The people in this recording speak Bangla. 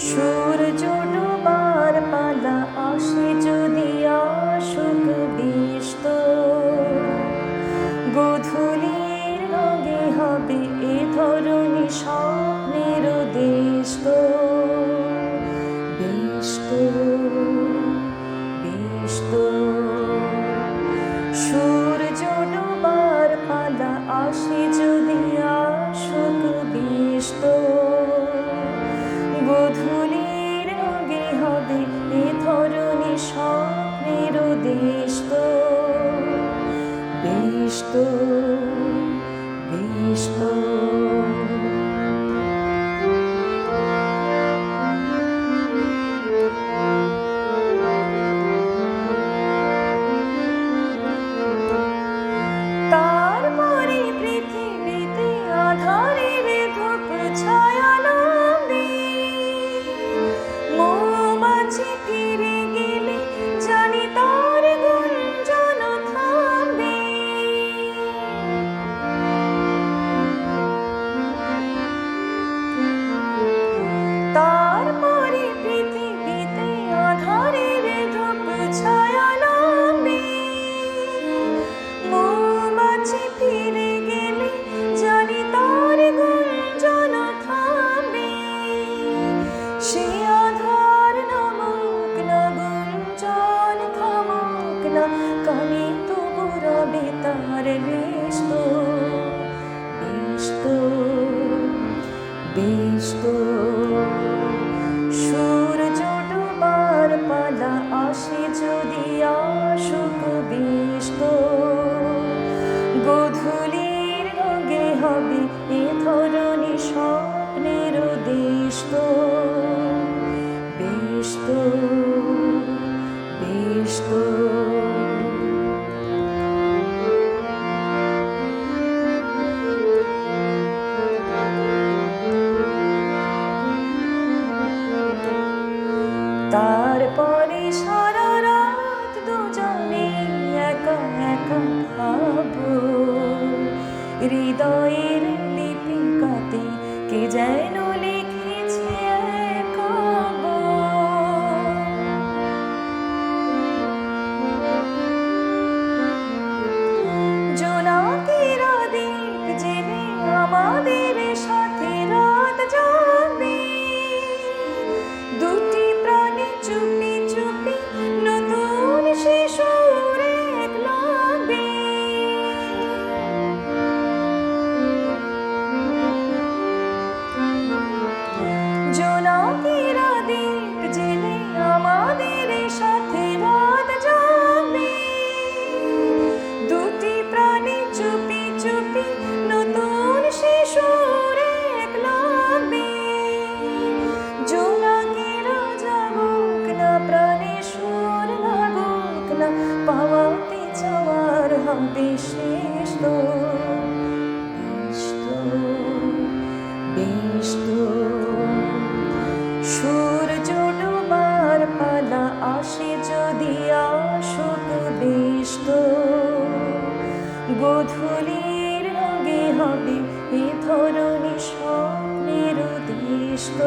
সূর্য ডুবার পালা আসে যদি অসুখ বিষ্ট গধূলির রঙে হবে এ ধরনের স্বপ্নের দেশ বেশ তো তারপরে পৃথিবীতে আধারে ধূপ ছায়া না কানে তবু রবে তার তো বেশ বেশ সূর্য ডোবার পালা আসে যদি আসুক তো গধূলির রঙে হবে এ ধরনী স্বপ্নের দেশ তো তারপরে সারা রাত দুজনে একা একা ভাবো। হৃদয়ের লিপিকাতে কে যেন আসে যদি আসত দৃষ্ট গোধূলির রঙে হবে এ ধরনের স্বপ্নের দৃষ্ট